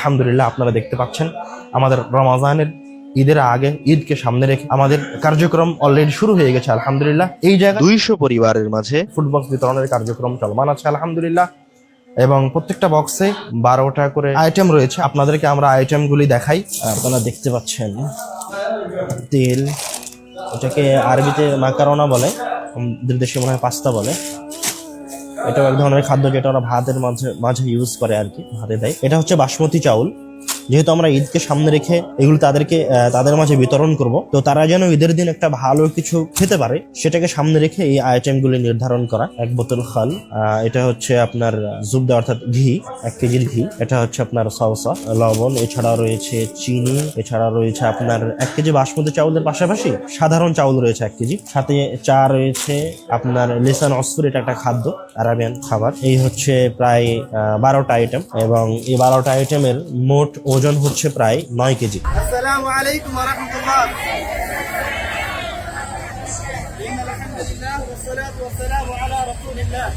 আলহামদুলিল্লাহ আপনারা দেখতে পাচ্ছেন। আমাদের রমাজানের ঈদের আগে ঈদকে সামনে রেখে আমাদের কার্যক্রম অলরেডি শুরু হয়ে গেছে আলহামদুলিল্লাহ। এই জায়গায় দুইশো পরিবারের মাঝে ফুটবক্স বিতরণের কার্যক্রম চলমান আছে আলহামদুলিল্লাহ। এবং প্রত্যেকটা বক্সে বারোটা করে আইটেম রয়েছে। আপনাদেরকে আমরা আইটেমগুলি দেখাই। আপনারা দেখতে পাচ্ছেন তেল এটাকে আরবিতে মাকারোনা বলে আমাদের দেশে মনে হয় পাস্তা বলে। এটাও এক ধরনের খাদ্য যেটা ওরা ভাতের মাঝে মাঝে ইউজ করে আর কি, ভাতে দেয়। এটা হচ্ছে বাসমতি চাউল। যেহেতু আমরা ঈদকে সামনে রেখে এগুলো তাদেরকে তাদের মাঝে বিতরণ করব, তো তারা যেন ঈদের দিন একটা ভালো কিছু খেতে পারে, সেটাকে সামনে রেখে এই আইটেমগুলি নির্ধারণ করা। এক বোতল খাল এটা হচ্ছে আপনার জুবদা অর্থাৎ ঘি, এক কেজির ঘি। এটা হচ্ছে আপনার সলসা লবণ এছাড়া রয়েছে চিনি এছাড়া রয়েছে আপনার এক কেজি বাসমতি চাউলের পাশাপাশি সাধারণ চাউল রয়েছে এক কেজি। সাথে চা রয়েছে আপনার লিসান অসফুর এটা একটা খাদ্য, আরাবিয়ান খাবার। এই হচ্ছে প্রায় বারোটা আইটেম এবং এই বারোটা আইটেমের মোট ওজন হচ্ছে প্রায় নয় কেজি السلام عليكم ورحمة الله إن الحمد لله والصلاة والسلام على رسول الله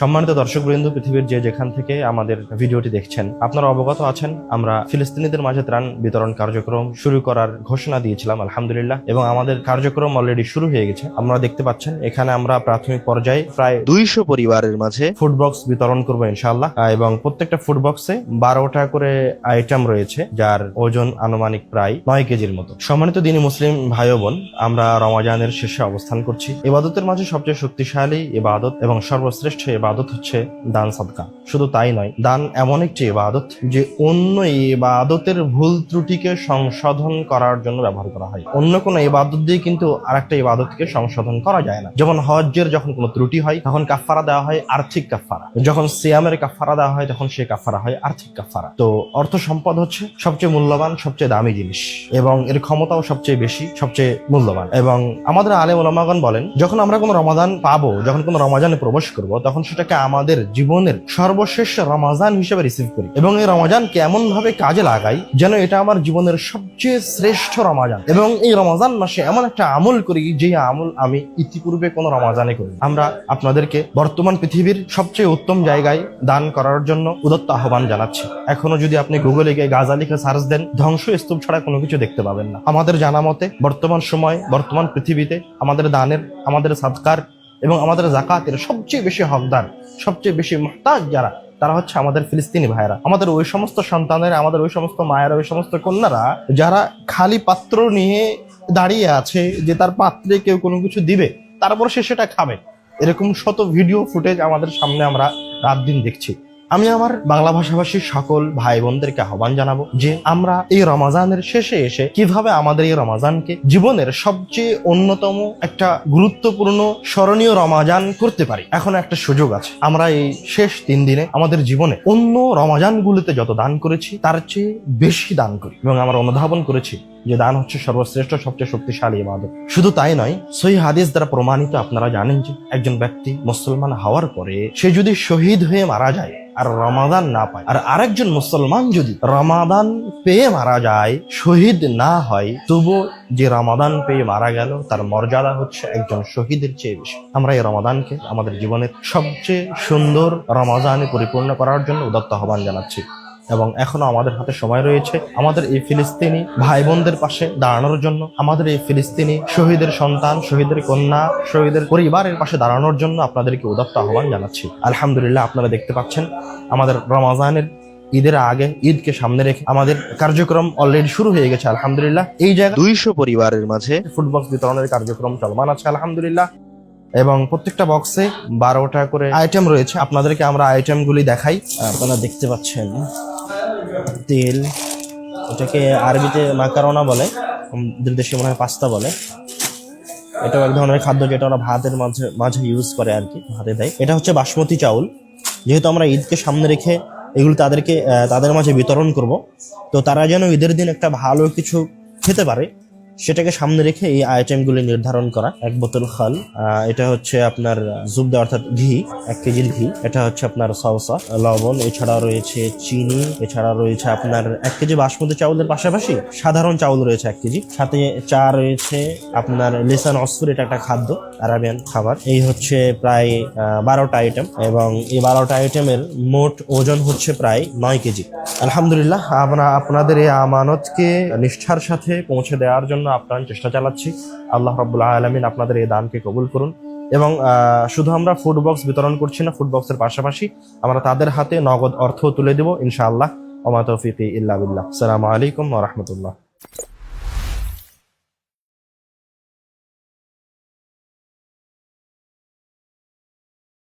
সম্মানিত দর্শক দর্শকবৃন্দ, পৃথিবীর যে যেখান থেকে আমাদের ভিডিওটি দেখছেন, আপনারা অবগত আছেন, আমরা ফিলিস্তিনিদের মাঝে ত্রাণ বিতরণ কার্যক্রম শুরু করার ঘোষণা দিয়েছিলাম, আলহামদুলিল্লাহ, এবং আমাদের কার্যক্রম অলরেডি শুরু হয়ে গেছে। আমরা দেখতে পাচ্ছেন, এখানে আমরা প্রাথমিক পর্যায়ে প্রায় দুইশো পরিবারের মাঝে ফুড বক্স বিতরণ করব ইনশাল্লাহ এবং প্রত্যেকটা ফুড বক্সে বারোটা করে আইটেম রয়েছে, যার ওজন আনুমানিক প্রায় নয় কেজির মতো। সম্মানিত দিনী মুসলিম ভাই বোন, আমরা রমাজানের শেষে অবস্থান করছি। এবাদতের মাঝে সবচেয়ে শক্তিশালী ইবাদত এবং সর্বশ্রেষ্ঠ ইবাদত হচ্ছে দান সাদকা। শুধু তাই নয়, দান এমন একটি ইবাদত যে অন্য ইবাদতের ভুল ত্রুটিকে সংশোধন করার জন্য ব্যবহার করা হয়। অন্য কোনো ইবাদত দিয়ে কিন্তু আর আরেকটা ইবাদতকে সংশোধন করা যায় না। যেমন হজ্জের যখন কোনো ত্রুটি হয়, তখন কাফারা দেওয়া হয়, আর্থিক কাফারা যখন সিয়ামের কাফারা দেওয়া হয়, তখন সে কাফারা হয়, আর্থিক কাফারা তো অর্থ সম্পদ হচ্ছে সবচেয়ে মূল্যবান, সবচেয়ে দামি জিনিস এবং এর ক্ষমতাও সবচেয়ে বেশি, সবচেয়ে মূল্যবান। এবং আমাদের আলে ওলামাগণ বলেন, যখন আমরা কোনো রমাদান পাবো, যখন কোনো রমাজানে প্রবেশ করব, তখন সেটাকে আমাদের জীবনের সর্বশেষ রমাজান হিসেবে রিসিভ করি। এবং এই রমাজানকে এমন ভাবে কাজে লাগাই যেন এটা আমার জীবনের সবচেয়ে শ্রেষ্ঠ রমাজান। এবং এই রমাজান মাসে এমন একটা আমল করি যে আমল আমি ইতিপূর্বে কোনো রমাজানে করি আমরা আপনাদেরকে বর্তমান পৃথিবীর সবচেয়ে উত্তম জায়গায় দান করার জন্য উদত্ত আহ্বান জানাচ্ছি। এখনও যদি আপনি গুগলে গিয়ে গাজা লিখে সার্চ দেন ধ্বংস স্তূপ ছাড়া কোনো কিছু দেখতে পাবেন না। আমাদের জানা মতে, বর্তমান সময়, বর্তমান পৃথিবীতে আমাদের দানের, আমাদের সাদকার এবং আমাদের জাকাতের সবচেয়ে বেশি হকদার, সবচেয়ে বেশি মোহতাজ যারা, তারা হচ্ছে আমাদের ফিলিস্তিনি ভাইরা আমাদের ওই সমস্ত সন্তানের, আমাদের ওই সমস্ত মায়েরা, ওই সমস্ত কন্যারা, যারা খালি পাত্র নিয়ে দাঁড়িয়ে আছে যে তার পাত্রে কেউ কোনো কিছু দিবে, তারপর সে সেটা খাবে। এরকম শত ভিডিও ফুটেজ আমাদের সামনে আমরা রাত দিন দেখছি। আমি আমার বাংলা ভাষাভাষীর সকল ভাই বোনদেরকে আহ্বান জানাব যে আমরা এই রমাজানের শেষে এসে কীভাবে আমাদের এই রমাজানকে জীবনের সবচেয়ে অন্যতম একটা গুরুত্বপূর্ণ স্মরণীয় রমাজান করতে পারি। এখন একটা সুযোগ আছে। আমরা এই শেষ তিন দিনে আমাদের জীবনে অন্য রমাজানগুলোতে যত দান করেছি, তার চেয়ে বেশি দান করি এবং আমরা অনুধাবন করেছি যে দান হচ্ছে সর্বশ্রেষ্ঠ, সবচেয়ে শক্তিশালী ইবাদত। শুধু তাই নয়, সহি হাদিস দ্বারা প্রমাণিত, আপনারা জানেন যে একজন ব্যক্তি মুসলমান হওয়ার পরে সে যদি শহীদ হয়ে মারা যায় আর রমাদান না পায়, আর আরেকজন মুসলমান যদি রমাদান পেয়ে মারা যায়, শহীদ না হয় তবু যে রমাদান পেয়ে মারা গেল, তার মর্যাদা হচ্ছে একজন শহীদের চেয়ে বেশি। আমরা এই রমাদানকে আমাদের জীবনের সবচেয়ে সুন্দর রমাদানে পরিপূর্ণ করার জন্য উদত্ত আহ্বান জানাচ্ছি। এবং এখনও আমাদের হাতে সময় রয়েছে আমাদের এই ফিলিস্তিনি ভাই বোনদের পাশে দাঁড়ানোর জন্য আমাদের এই ফিলিস্তিনি শহীদের সন্তান শহীদের কন্যা শহীদের পরিবারের পাশে দাঁড়ানোর জন্য আপনাদেরকে উদাত্ত আহ্বান জানাচ্ছি। আলহামদুলিল্লাহ আপনারা দেখতে পাচ্ছেন আমাদের রমাজানের ঈদের আগে ঈদকে সামনে রেখে আমাদের কার্যক্রম অলরেডি শুরু হয়ে গেছে আলহামদুলিল্লাহ। এই জায়গায় দুইশো পরিবারের মাঝে ফুটবক্স বিতরণের কার্যক্রম চলমান আছে আলহামদুলিল্লাহ। এবং প্রত্যেকটা বক্সে বারোটা করে আইটেম রয়েছে আপনাদেরকে আমরা আইটেমগুলি দেখাই। আপনারা দেখতে পাচ্ছেন তেল, এটাকে আরবিতে মাকারোনা বলে আমাদের দেশে মনে হয় পাস্তা বলে। এটাও এক ধরনের খাদ্য যেটা ওরা ভাতের মাঝে মাঝে ইউজ করে আর কি, ভাতে দেয়। এটা হচ্ছে বাসমতি চাউল। যেহেতু আমরা ঈদকে সামনে রেখে এগুলো তাদেরকে তাদের মাঝে বিতরণ করব, তো তারা যেন ঈদের দিন একটা ভালো কিছু খেতে পারে। সেটাকে সামনে রেখে এই আইটেমগুলি নির্ধারণ করা। এক বোতল খাল এটা হচ্ছে আপনার জুবদা অর্থাৎ ঘি, এক কেজির ঘি। এটা হচ্ছে আপনার সলসা, লবণ, এছাড়া রয়েছে চিনি, এছাড়া রয়েছে আপনার এক কেজি বাসমতি চাউলের পাশাপাশি সাধারণ চাউল রয়েছে এক কেজি। সাথে চা রয়েছে আপনার লেসান অসফুর এটা একটা খাদ্য, আরাবিয়ান খাবার। এই হচ্ছে প্রায় বারোটা আইটেম এবং এই বারোটা আইটেমের মোট ওজন হচ্ছে প্রায় নয় কেজি। আলহামদুলিল্লাহ, আমরা আপনাদের এই আমানতকে নিষ্ঠার সাথে পৌঁছে দেওয়ার জন্য আপনার চেষ্টা চালাচ্ছি। আল্লাহ রব্বুল আলমিন আপনাদের এই দানকে কবুল করুন। এবং শুধু আমরা ফুড বক্স বিতরণ করছি না ফুড বক্সের পাশাপাশি আমরা তাদের হাতে নগদ অর্থ তুলে দেব, ইনশাআল্লাহ। ওমা তৌফিক আসসালামু আলাইকুম রাহমাতুল্লাহ।